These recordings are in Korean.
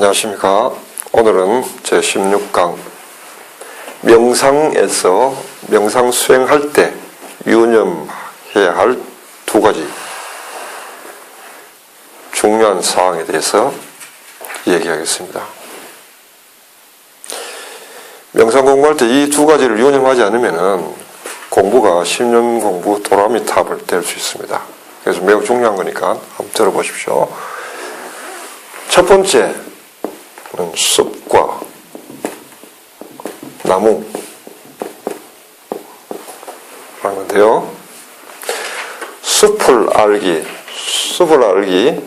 안녕하십니까. 오늘은 제 16강 명상에서 명상 수행할 때 유념해야 할 두 가지 중요한 사항에 대해서 얘기하겠습니다. 명상 공부할 때 이 두 가지를 유념하지 않으면은 공부가 10년 공부 도라미 탑을 될수 있습니다. 그래서 매우 중요한 거니까 한번 들어보십시오. 첫 번째 는 숲과 나무 라는 건데요. 숲을 알기, 숲을 알기,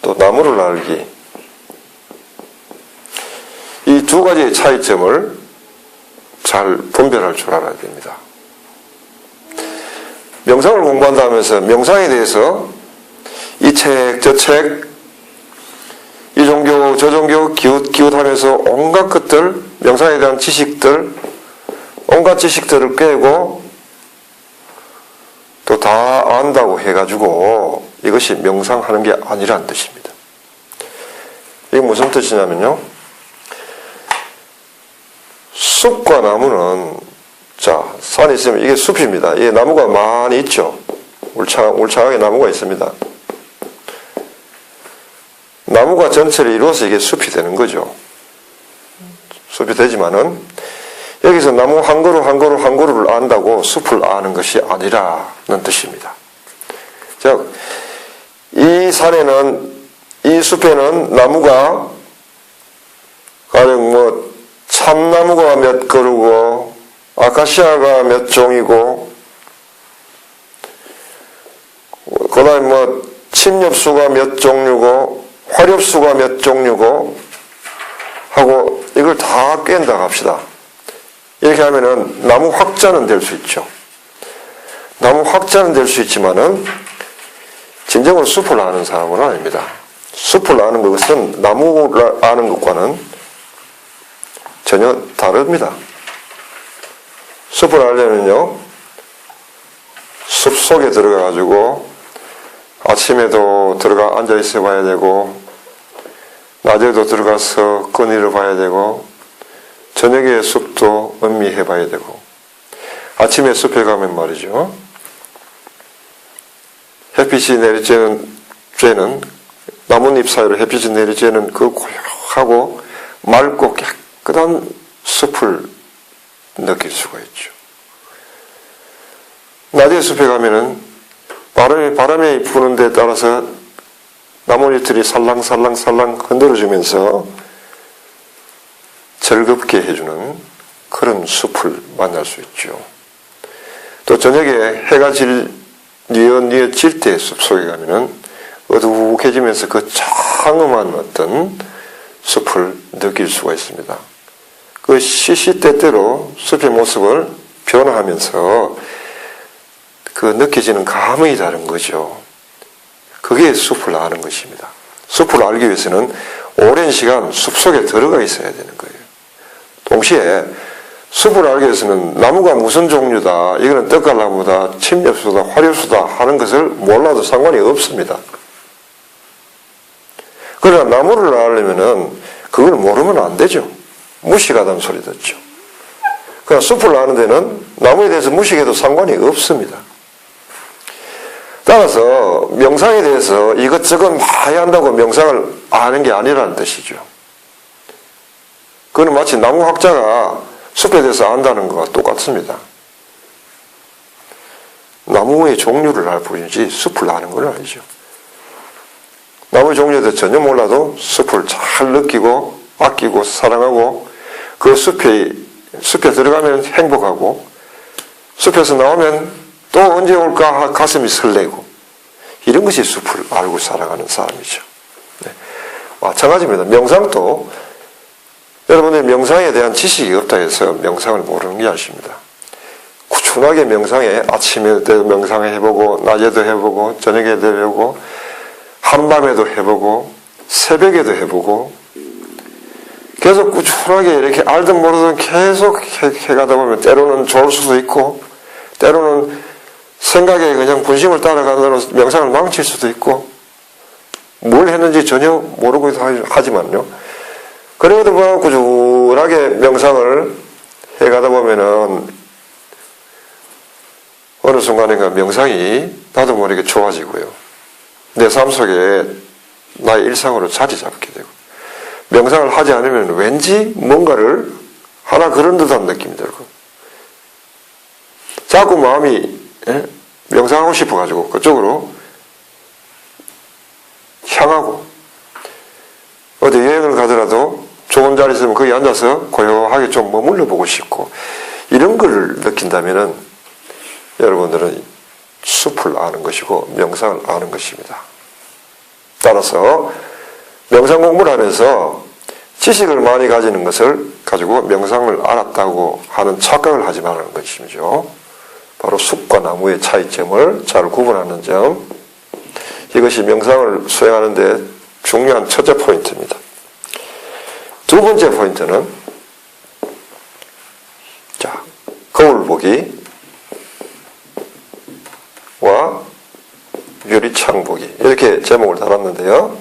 또 나무를 알기. 이 두 가지의 차이점을 잘 분별할 줄 알아야 됩니다. 명상을 공부한다 하면서 명상에 대해서 이 책, 저 책, 저 종교 기웃, 기웃하면서 온갖 것들, 명상에 대한 지식들, 온갖 지식들을 깨고 또 다 안다고 해가지고 이것이 명상하는 게 아니라는 뜻입니다. 이게 무슨 뜻이냐면요. 숲과 나무는 자, 산에 있으면 이게 숲입니다. 이게 나무가 많이 있죠. 울창, 울창하게 나무가 있습니다. 나무가 전체를 이루어서 이게 숲이 되는 거죠. 숲이 되지만은 여기서 나무 한 그루 한 그루 한 그루를 안다고 숲을 아는 것이 아니라는 뜻입니다. 즉, 이 산에는 이 숲에는 나무가 가령 뭐 참나무가 몇 그루고 아카시아가 몇 종이고 그 다음에 뭐 침엽수가 몇 종류고 화렵수가 몇 종류고 하고 이걸 다 깬다 합시다. 이렇게 하면은 나무 확자는 될 수 있죠. 나무 확자는 될 수 있지만은 진정으로 숲을 아는 사람은 아닙니다. 숲을 아는 것은 나무를 아는 것과는 전혀 다릅니다. 숲을 알려면요, 숲 속에 들어가가지고 아침에도 들어가 앉아 있어 봐야 되고, 낮에도 들어가서 끈이를 봐야 되고, 저녁에 숲도 음미해 봐야 되고, 아침에 숲에 가면 말이죠. 햇빛이 내리쬐는, 쬐는, 나뭇잎 사이로 햇빛이 내리쬐는 그 고요하고 맑고 깨끗한 숲을 느낄 수가 있죠. 낮에 숲에 가면은 바람이, 바람이 부는 데 따라서 나뭇잎들이 살랑살랑살랑 흔들어주면서 즐겁게 해주는 그런 숲을 만날 수 있죠. 또 저녁에 해가 질, 뉘어 질때 숲속에 가면은 어둑해지면서 그 창음한 어떤 숲을 느낄 수가 있습니다. 그 시시때때로 숲의 모습을 변화하면서 그 느껴지는 감흥이 다른 거죠. 그게 숲을 아는 것입니다. 숲을 알기 위해서는 오랜 시간 숲 속에 들어가 있어야 되는 거예요. 동시에 숲을 알기 위해서는 나무가 무슨 종류다, 이거는 떡갈나무다, 침엽수다, 화렵수다 하는 것을 몰라도 상관이 없습니다. 그러나 나무를 알려면은 그걸 모르면 안 되죠. 무식하다는 소리 듣죠. 그러나 숲을 아는 데는 나무에 대해서 무식해도 상관이 없습니다. 따라서 명상에 대해서 이것저것 많이 한다고 명상을 아는 게 아니라는 뜻이죠. 그거는 마치 나무 학자가 숲에 대해서 안다는 것과 똑같습니다. 나무의 종류를 알 뿐이지 숲을 아는 건 아니죠. 나무 종류도 전혀 몰라도 숲을 잘 느끼고 아끼고 사랑하고 그 숲에 숲에 들어가면 행복하고 숲에서 나오면 또 언제 올까 가슴이 설레고 이런 것이 숲을 알고 살아가는 사람이죠. 네. 마찬가지입니다. 명상도 여러분의 명상에 대한 지식이 없다 해서 명상을 모르는 게 아십니다. 꾸준하게 명상에 아침에도 명상을 해보고 낮에도 해보고 저녁에도 해보고 한밤에도 해보고 새벽에도 해보고 계속 꾸준하게 이렇게 알든 모르든 계속 해, 가다 보면 때로는 좋을 수도 있고 때로는 생각에 그냥 분심을 따라가느라 명상을 망칠 수도 있고 뭘 했는지 전혀 모르고 하지만요 그래도 뭐 꾸준하게 명상을 해가다 보면은 어느 순간인가 명상이 나도 모르게 좋아지고요. 내 삶 속에 나의 일상으로 자리 잡게 되고 명상을 하지 않으면 왠지 뭔가를 하나 그런 듯한 느낌이 들고 자꾸 마음이 예? 명상하고 싶어가지고 그쪽으로 향하고 어디 여행을 가더라도 좋은 자리 있으면 거기 앉아서 고요하게 좀 머물러 보고 싶고 이런 걸 느낀다면은 여러분들은 숲을 아는 것이고 명상을 아는 것입니다. 따라서 명상 공부를 하면서 지식을 많이 가지는 것을 가지고 명상을 알았다고 하는 착각을 하지 말라는 것이죠. 바로 숲과 나무의 차이점을 잘 구분하는 점. 이것이 명상을 수행하는데 중요한 첫째 포인트입니다. 두 번째 포인트는 자 거울 보기 와 유리창 보기 이렇게 제목을 달았는데요.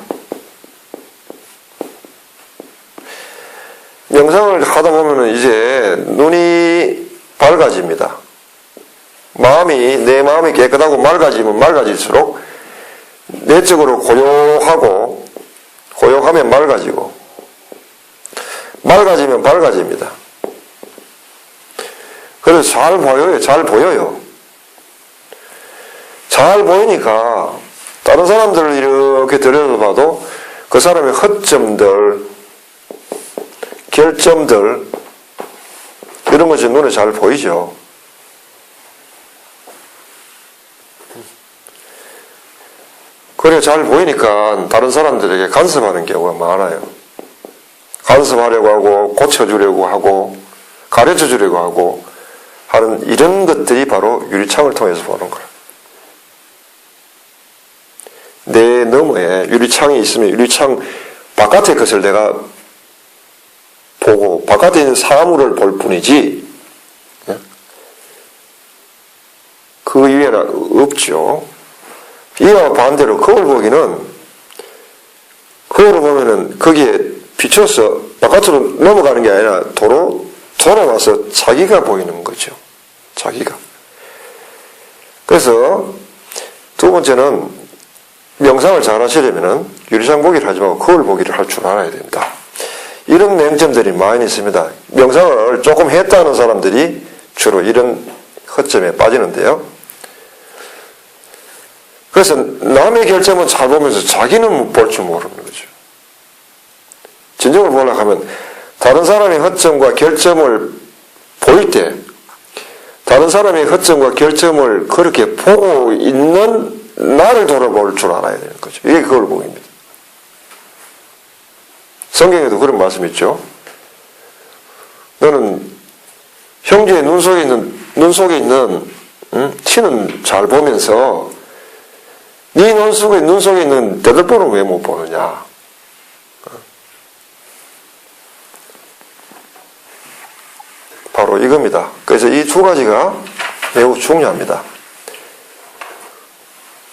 명상을 하다 보면은 이제 눈이 밝아집니다. 마음이 내 마음이 깨끗하고 맑아지면 맑아질수록 내적으로 고요하고 고요하면 맑아지고 맑아지면 밝아집니다. 그래서 잘 보여요. 잘 보여요. 잘 보이니까 다른 사람들을 이렇게 들여다봐도 그 사람의 허점들, 결점들 이런 것이 눈에 잘 보이죠. 잘 보이니까 다른 사람들에게 간섭하는 경우가 많아요. 간섭하려고 하고 고쳐주려고 하고 가르쳐 주려고 하고 하는 이런 것들이 바로 유리창을 통해서 보는 거라. 내 너머에 유리창이 있으면 유리창 바깥의 것을 내가 보고 바깥에 있는 사물을 볼 뿐이지 예? 그 이외에는 없죠. 이와 반대로 거울 보기는 거울을 보면은 거기에 비춰서 바깥으로 넘어가는 게 아니라 도로 돌아와서 자기가 보이는 거죠. 자기가. 그래서 두 번째는 명상을 잘 하시려면은 유리창 보기를 하지 말고 거울 보기를 할 줄 알아야 된다. 이런 맹점들이 많이 있습니다. 명상을 조금 했다는 사람들이 주로 이런 허점에 빠지는데요. 그래서 남의 결점은 잘 보면서 자기는 볼줄 모르는 거죠. 진정을 보려고 하면 다른 사람의 허점과 결점을 보일 때 다른 사람의 허점과 결점을 그렇게 보고 있는 나를 돌아볼 줄 알아야 되는 거죠. 이게 그걸 보입니다. 성경에도 그런 말씀 있죠. 너는 형제의 눈 속에 있는 눈 속에 있는 음, 티는 잘 보면서 네 눈 속에 눈 속에 있는 대들보는 왜못 보느냐? 바로 이겁니다. 그래서 이 두 가지가 매우 중요합니다.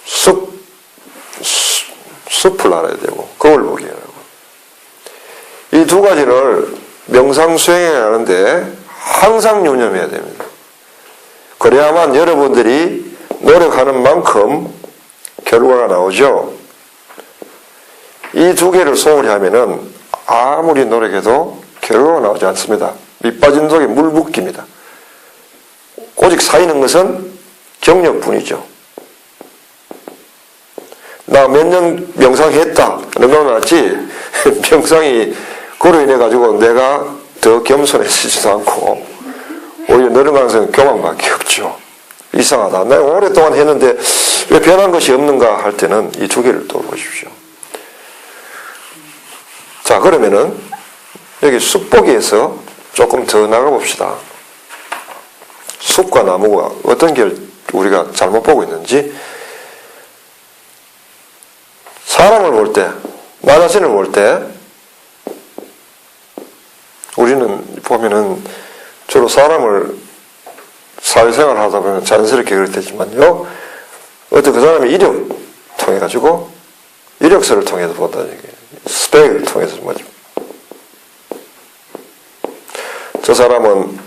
숲, 숲, 숲을 알아야 되고, 거울 보기 하고. 이 두 가지를 명상 수행에 하는데 항상 유념해야 됩니다. 그래야만 여러분들이 노력하는 만큼 결과가 나오죠. 이 두 개를 소홀히 하면은 아무리 노력해도 결과가 나오지 않습니다. 밑빠진 독에 물 붓기입니다. 오직 쌓이는 것은 경력뿐이죠. 나 몇 년 명상했다. 넘어놨지. 명상이 그로 인해 가지고 내가 더 겸손해지지도 않고 오히려 늘은 가능성은 교만밖에 없죠. 이상하다. 내가 오랫동안 했는데 왜 변한 것이 없는가 할 때는 이 두 개를 또 보십시오. 자, 그러면은 여기 숲보기에서 조금 더 나가 봅시다. 숲과 나무가 어떤 길 우리가 잘못 보고 있는지 사람을 볼 때, 나 자신을 볼 때, 우리는 보면은 주로 사람을 사회생활 하다 보면 자연스럽게 그럴 테지만요, 어떤 그 사람의 이력 통해 가지고, 이력서를 통해서 얘기예요. 스펙을 통해서 뭐죠. 저 사람은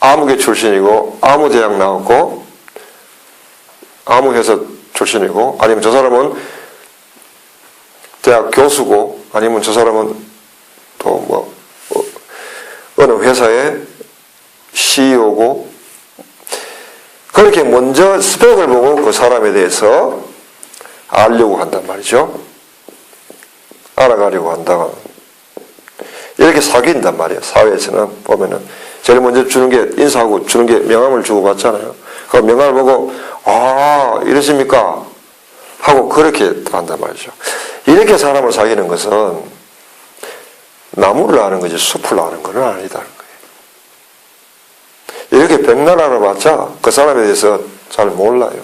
아무개 출신이고 아무 대학 나왔고 아무 회사 출신이고 아니면 저 사람은 대학 교수고 아니면 저 사람은 또 뭐 어느 회사의 CEO고 그렇게 먼저 스펙을 보고 그 사람에 대해서 알려고 한단 말이죠. 알아가려고 한다가 이렇게 사귄단 말이에요. 사회에서는 보면은 제일 먼저 주는 게 인사하고 주는 게 명함을 주고 받잖아요. 그 명함을 보고 아 이러십니까 하고 그렇게 한단 말이죠. 이렇게 사람을 사귀는 것은 나무를 아는 거지 숲을 아는 건 거예요. 이렇게 백날 알아봤자 그 사람에 대해서 잘 몰라요.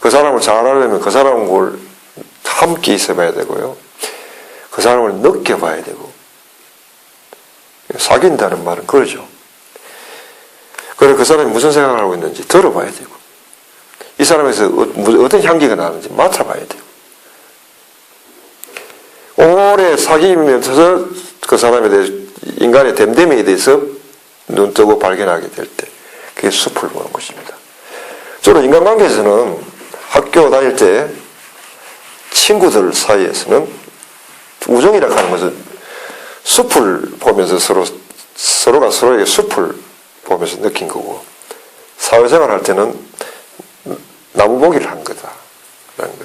그 사람을 잘 알려면 그 사람을 함께 있어 봐야 되고요. 그 사람을 느껴봐야 되고 사귄다는 말은 그러죠. 그래 그 사람이 무슨 생각을 하고 있는지 들어봐야 되고 이 사람에서 어- 어떤 향기가 나는지 맡아봐야 되고 오래 사귀면서 그 사람에 대해서 인간의 됨됨이에 대해서 눈 뜨고 발견하게 될 때 그게 숲을 보는 것입니다. 저는 인간관계에서는 학교 다닐 때 친구들 사이에서는 우정이라 하는 것은 숲을 보면서 서로 서로가 서로에게 숲을 보면서 느낀 거고 사회생활 할 때는 나무보기를 한 거다 라는 거.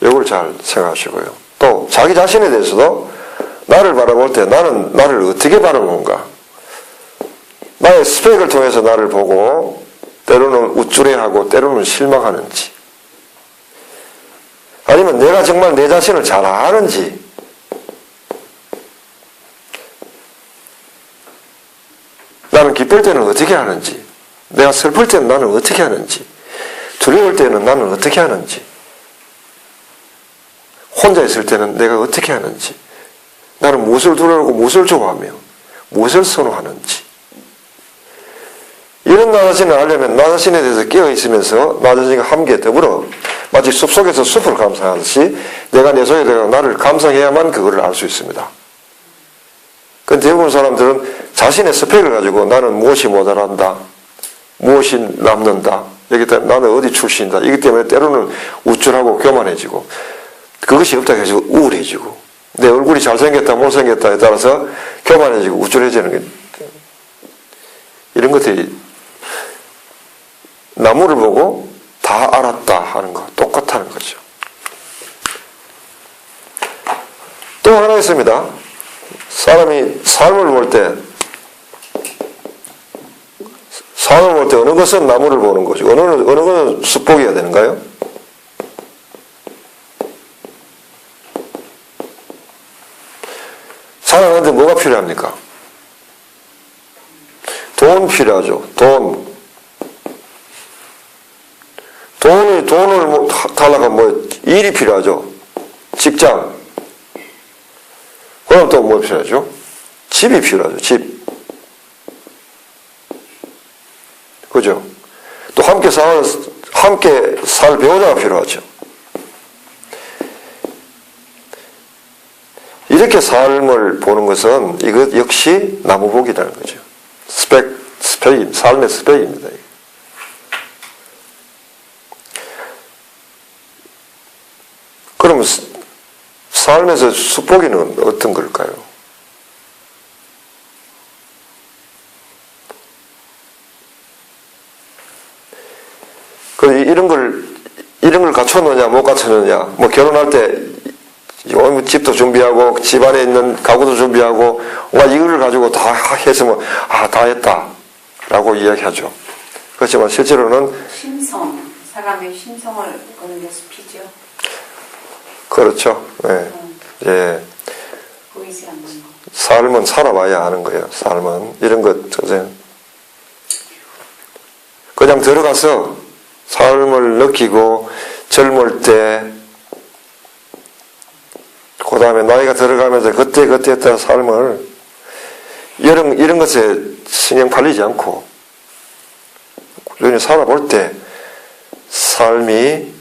이걸 잘 생각하시고요. 또 자기 자신에 대해서도 나를 바라볼 때 나는 나를 어떻게 바라보는가? 나의 스펙을 통해서 나를 보고 때로는 우쭐해하고 때로는 실망하는지 아니면 내가 정말 내 자신을 잘 아는지. 나는 기쁠 때는 어떻게 하는지 내가 슬플 때는 나는 어떻게 하는지 두려울 때는 나는 어떻게 하는지 혼자 있을 때는 내가 어떻게 하는지 나는 무엇을 두려워하고 무엇을 좋아하며 무엇을 선호하는지 이런 나 자신을 알려면 나 자신에 대해서 깨어 있으면서 나 자신과 함께 더불어 마치 숲속에서 숲을 감상하듯이 내가 내 속에 들어 나를 감상해야만 그거를 알 수 있습니다. 그 대부분 사람들은 자신의 스펙을 가지고 나는 무엇이 모자란다, 무엇이 남는다, 여기 때문에 나는 어디 출신이다. 이기 때문에 때로는 우쭐하고 교만해지고 그것이 없다고 해서 우울해지고 내 얼굴이 잘생겼다 못생겼다에 따라서 교만해지고 우쭐해지는 게 이런 것들이 나무를 보고 다 알았다 하는 거 똑같다는 거죠. 또 하나 있습니다. 사람이 삶을 볼 때, 삶을 볼 때 어느 것은 나무를 보는 거죠. 어느, 어느 것은 숲보기가 되는가요? 살아가는데 뭐가 필요합니까? 돈 필요하죠. 돈. 돈이, 뭐, 달라고 뭐, 일이 필요하죠. 직장. 그럼 또 뭐 필요하죠? 집이 필요하죠. 집. 그죠? 또 함께 살, 함께 살 배우자가 필요하죠. 이렇게 삶을 보는 것은 이것 역시 나무복이라는 거죠. 스펙, 스펙, 삶의 스펙입니다. 그럼 삶에서 수복이는 어떤 걸까요? 그 이런 걸 이런 걸 갖춰놓냐 못 갖춰놓냐 뭐 결혼할 때요 집도 준비하고 집안에 있는 가구도 준비하고 와 이거를 가지고 다 했으면 아다 했다 라고 이야기하죠. 그렇지만 실제로는 심성, 사람의 심성을 보는 게 숲이죠. 그렇죠. 예. 음, 예. 보이지 않는 거. 삶은 살아봐야 아는 거예요. 삶은 이런 것 선생 그냥 들어가서 삶을 느끼고 젊을 때 그 다음에 나이가 들어가면서 그때 그때 했던 삶을 이런 이런 것에 신경 팔리지 않고 꾸준히 살아볼 때 삶이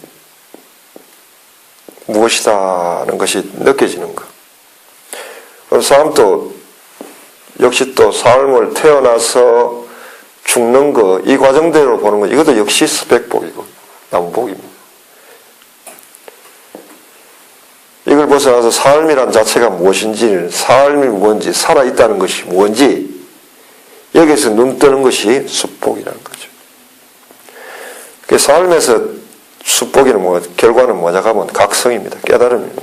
무엇이다는 것이 느껴지는 것. 사람도 역시 또 삶을 태어나서 죽는 거, 이 과정대로 보는 거, 이것도 역시 스펙복이고, 남복입니다. 이걸 벗어나서 삶이란 자체가 무엇인지, 삶이 뭔지, 살아있다는 것이 뭔지, 여기서 눈 뜨는 것이 수복이라는 거죠. 그 삶에서 수복이는 뭐, 결과는 뭐냐 하면 각성입니다. 깨달음입니다.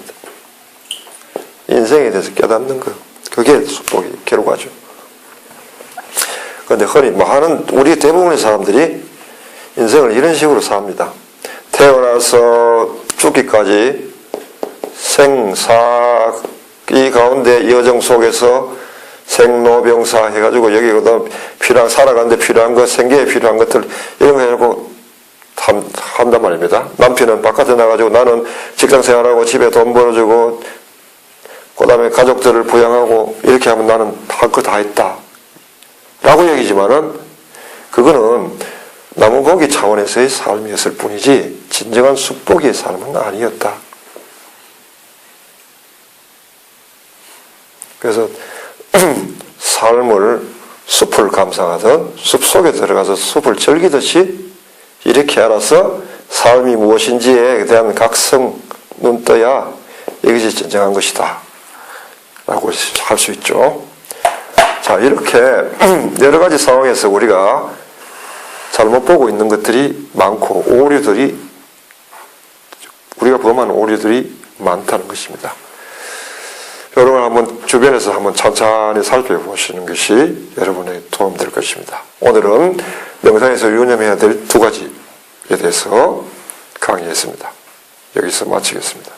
인생에 대해서 깨닫는 거. 그게 수복의 결과죠. 그런데 흔히 많은, 우리 대부분의 사람들이 인생을 이런 식으로 삽니다. 태어나서 죽기까지 생사, 이 가운데 이 여정 속에서 생로병사 해가지고 여기 그다음 필요한 살아가는데 필요한 것 생계에 필요한 것들 이런 거 해놓고 함, 한단 말입니다. 남편은 바깥에 나가지고 나는 직장 생활하고 집에 돈 벌어주고 그 다음에 가족들을 부양하고 이렇게 하면 나는 할 거 다 했다. 라고 얘기지만은 그거는 나무보기 차원에서의 삶이었을 뿐이지 진정한 숲보기의 삶은 아니었다. 그래서 삶을 숲을 감상하던 숲 속에 들어가서 숲을 즐기듯이 이렇게 알아서 삶이 무엇인지에 대한 각성 눈 떠야 이것이 진정한 것이다. 라고 할 수 있죠. 자, 이렇게 여러 가지 상황에서 우리가 잘못 보고 있는 것들이 많고 오류들이 우리가 범하는 오류들이 많다는 것입니다. 여러분 한번 주변에서 한번 천천히 살펴보시는 것이 여러분의 도움 될 것입니다. 오늘은 명상에서 유념해야 될 두 가지에 대해서 강의했습니다. 여기서 마치겠습니다.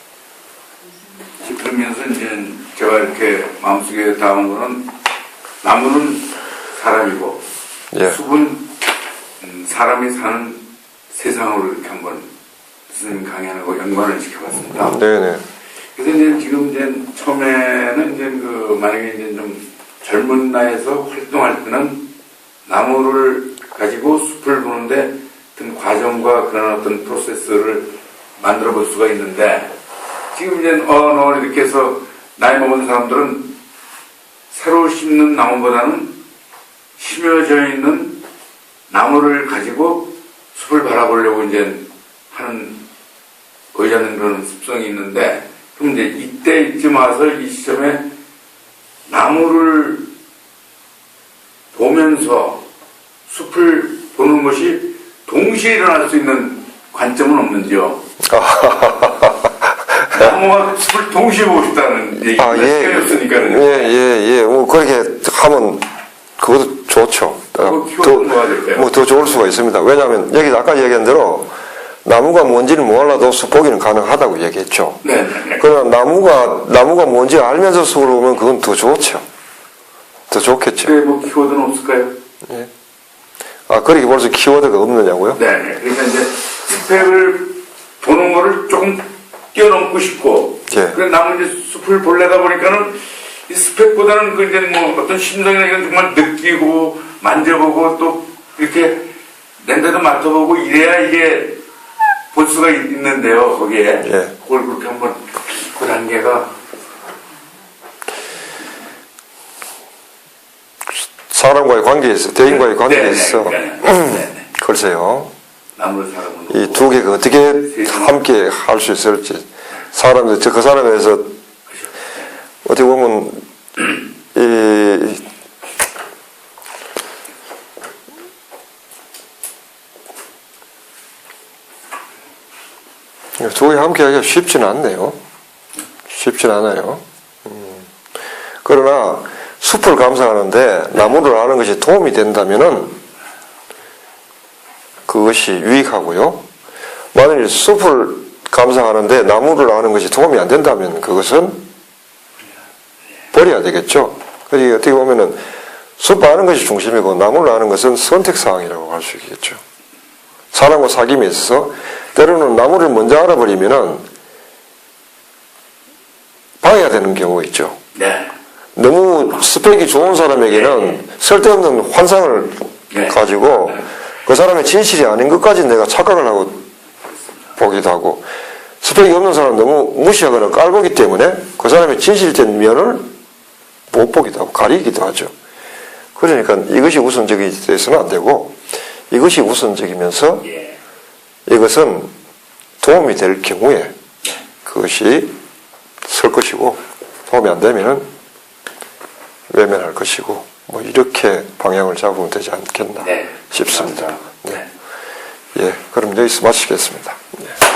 그러면서 이제 제가 이렇게 마음속에 담은 거는 나무는 사람이고 예. 숲은 음, 사람이 사는 세상으로 이렇게 한번 스님 강연하고 연관을 시켜봤습니다. 네네. 그래서 이제 지금 이제 처음에는 이제 그 만약에 이제 좀 젊은 나이에서 활동할 때는 나무를 가지고 숲을 보는데 어떤 과정과 그런 어떤 프로세스를 만들어 볼 수가 있는데 지금 이제 어느 이렇게 해서 나이 먹은 사람들은 새로 심는 나무보다는 심어져 있는 나무를 가지고 숲을 바라보려고 이제 하는 의자는 그런 습성이 있는데 그럼 이제 이때 이쯤 와서 이 시점에 나무를 보면서 숲을 보는 것이 동시에 일어날 수 있는 관점은 없는지요? 나무와 숲을 동시에 보고 싶다는 얘기가 아, 예. 시간이 없으니까는 예, 예, 예. 뭐, 그렇게 하면, 그것도 좋죠. 키워보는 거가 될까요? 뭐, 더 좋을 수가 있습니다. 왜냐하면, 여기 아까 얘기한 대로, 나무가 뭔지는 몰라도 숲보기는 가능하다고 얘기했죠. 네, 네, 네. 그러나 나무가, 나무가 뭔지 알면서 숲을 보면 그건 더 좋죠. 더 좋겠죠. 그게 뭐 키워드는 없을까요? 예. 아, 그렇게 벌써 키워드가 없느냐고요? 네, 네. 그러니까 이제 스펙을 보는 거를 조금 뛰어넘고 싶고, 예. 그래 나는 이제 숲을 볼래다 보니까는 이 스펙보다는 그 이제 뭐 어떤 심성이나 이런 정말 느끼고 만져보고 또 이렇게 냄새도 맡아보고 이래야 이게 볼 수가 있- 있는데요, 거기에. 예. 그걸 그렇게 한번 그 단계가 사람과의 관계에서, 대인과의 관계에서, 네, 네, 네, 네. 글쎄요. 나무를 살아보는 이두 개가 어떻게 함께 할 수 있을지 사람들 저그 사람에서 어떻게 보면 이 두 개 함께 하기가 쉽지는 않네요. 쉽진 않아요. 음. 그러나 숲을 감상하는데 나무를 아는 것이 도움이 된다면은 그것이 유익하고요. 만일 숲을 감상하는데 나무를 아는 것이 도움이 안 된다면 그것은 버려야 되겠죠. 그러니 어떻게 보면은 숲 아는 것이 중심이고 나무를 아는 것은 선택사항이라고 할 수 있겠죠. 사람과 사귐에 있어서 때로는 나무를 먼저 알아버리면은 방해가 되는 경우가 있죠. 네. 너무 스펙이 좋은 사람에게는 쓸데없는 환상을 네. 가지고 그 사람의 진실이 아닌 것까지 내가 착각을 하고 보기도 하고 스펙이 없는 사람은 너무 무시하거나 깔보기 때문에 그 사람의 진실된 면을 못 보기도 하고 가리기도 하죠. 그러니까 이것이 우선적이 돼서는 안 되고 이것이 우선적이면서 예. 이것은 도움이 될 경우에 그것이 설 것이고 도움이 안 되면은 외면할 것이고 뭐 이렇게 방향을 잡으면 되지 않겠나 네. 싶습니다. 감사합니다. 네. 예, 그럼 여기서 마치겠습니다. 예.